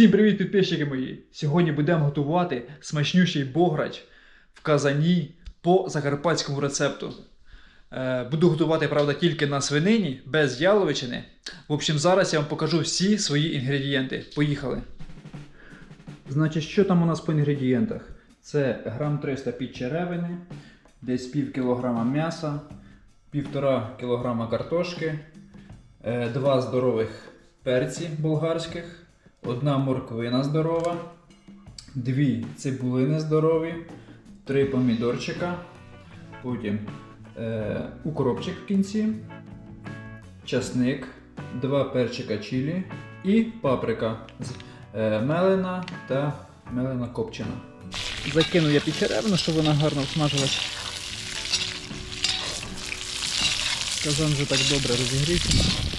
Всім привіт, підписчики мої! Сьогодні будемо готувати смачнющий бограч в казані по закарпатському рецепту. Е, буду готувати, правда, тільки на свинині, без яловичини. В общем, зараз я вам покажу всі свої інгредієнти. Поїхали. Значить, що там у нас по інгредієнтах? Це грам 300 підчеревини, десь пів кілограма м'яса, півтора кілограма картошки, е, два здорових перці болгарських, одна морквина здорова, дві цибулини здорові, три помідорчика, потім е, укропчик в кінці, часник, два перчика чилі і паприка з- е, мелена та мелена копчена. Закинув я підчеревину, щоб вона гарно всмажилась. Казан вже так добре розігрівся.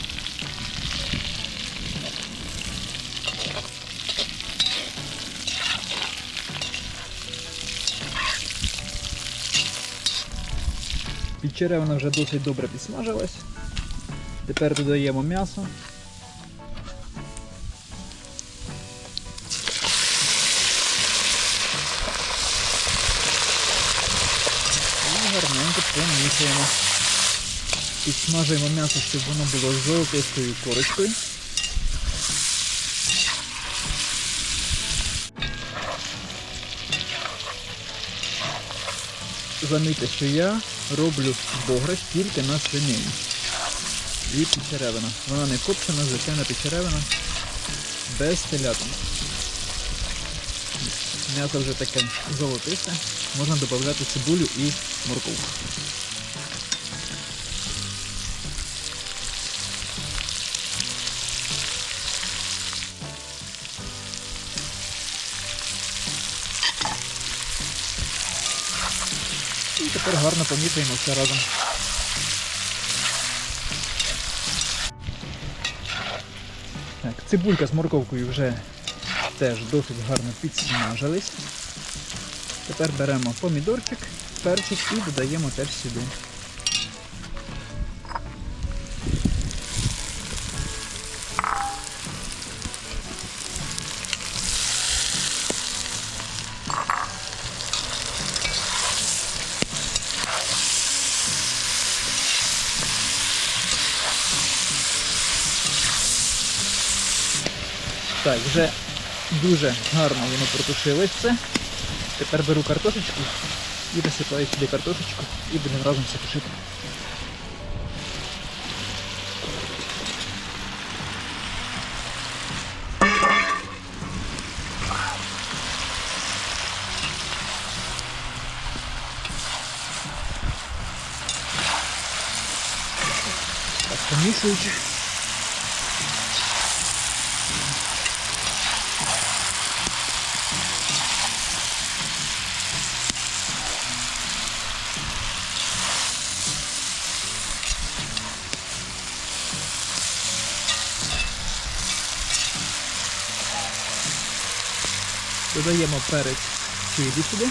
Підчеревина вже досить добре підсмажилась. Тепер додаємо м'ясо. І гарненько помішуємо. Підсмажуємо м'ясо, щоб воно було з золотистою корочкою. Замітьте, що я роблю бограч тільки на свинині. І печеревина. Вона не копчена, звичайна печеревина без телятини. М'ясо вже таке золотисте. Можна додати цибулю і морковку. І тепер гарно помішуємо все разом. Так, цибулька з морковкою вже теж досить гарно підсмажились. Тепер беремо помідорчик, перчик і додаємо теж сюди. Так, вже дуже гарно воно протушилось все. Тепер беру картошечку і висипаю сюди картошечку і будемо разом все тушити. Так. Додаємо перець чилі сюди.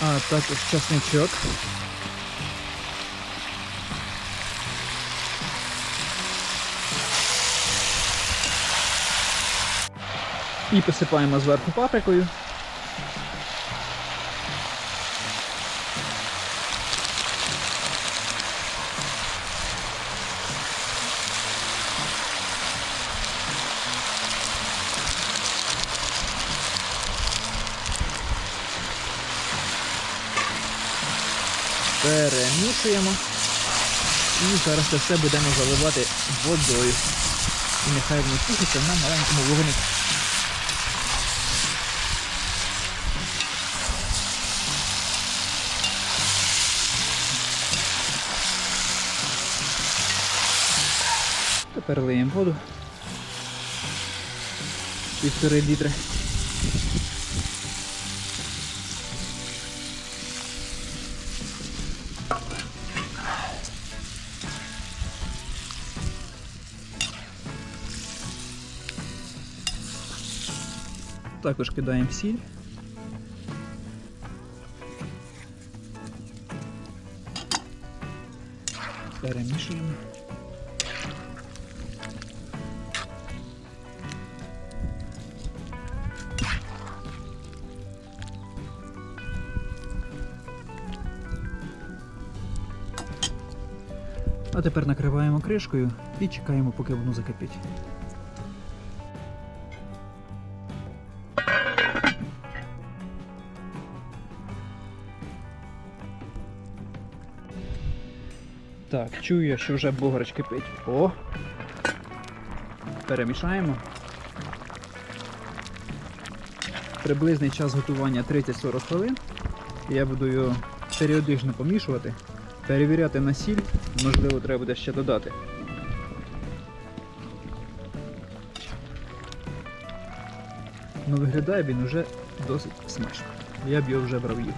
А також часничок. І посипаємо зверху паприкою. Перемішуємо. І зараз це все будемо заливати водою. І нехай воно тушиться на маленькому вогнику. Тепер лиємо воду. Півтори літри. Також кидаємо сіль. Перемішуємо. А тепер накриваємо кришкою і чекаємо, поки воно закипить. Так, чую я, що вже бограч кипить. О! Перемішаємо. Приблизний час готування 30-40 хвилин. Я буду його періодично помішувати, перевіряти на сіль, можливо, треба буде ще додати. Ну, виглядає він уже досить смачно. Я б його вже брав їв.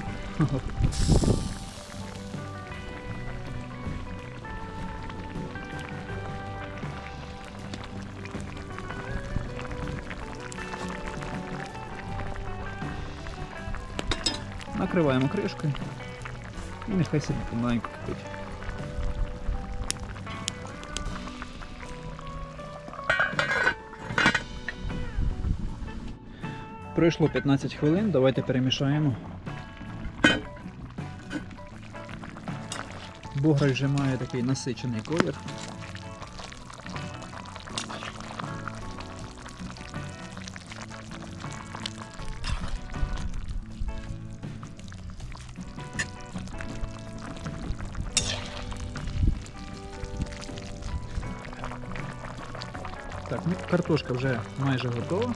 Накриваємо кришкою і нехай собі помаленьку кипить. Пройшло 15 хвилин, давайте перемішаємо. Бограч вже має такий насичений колір. Картошка вже майже готова.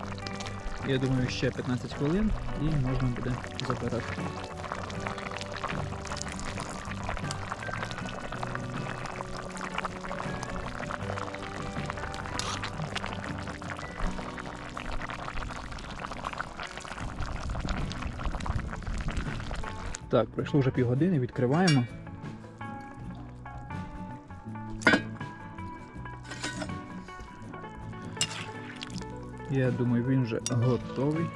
Я думаю, ще 15 хвилин і можна буде забирати. Так, пройшло вже півгодини, відкриваємо. Я думаю, він вже готовий.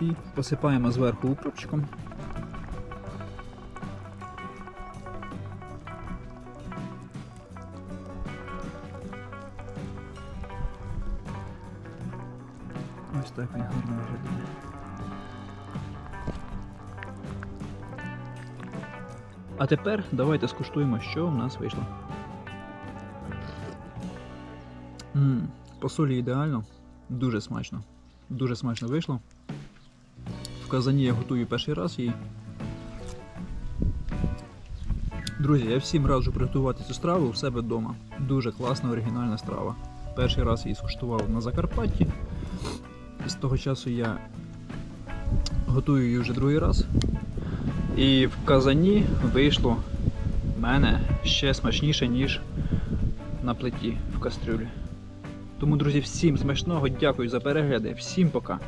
І посипаємо зверху укропчиком. Ось так він гарно виглядає. А тепер давайте скуштуємо, що в нас вийшло. Ммм, по солі ідеально, дуже смачно. Дуже смачно вийшло. В казані я готую перший раз її. Друзі, я всім раджу приготувати цю страву у себе вдома. Дуже класна оригінальна страва. Перший раз її скуштував на Закарпатті. З того часу я готую її вже другий раз. І в казані вийшло в мене ще смачніше, ніж на плиті в кастрюлі. Тому, друзі, всім смачного, дякую за перегляди, всім пока.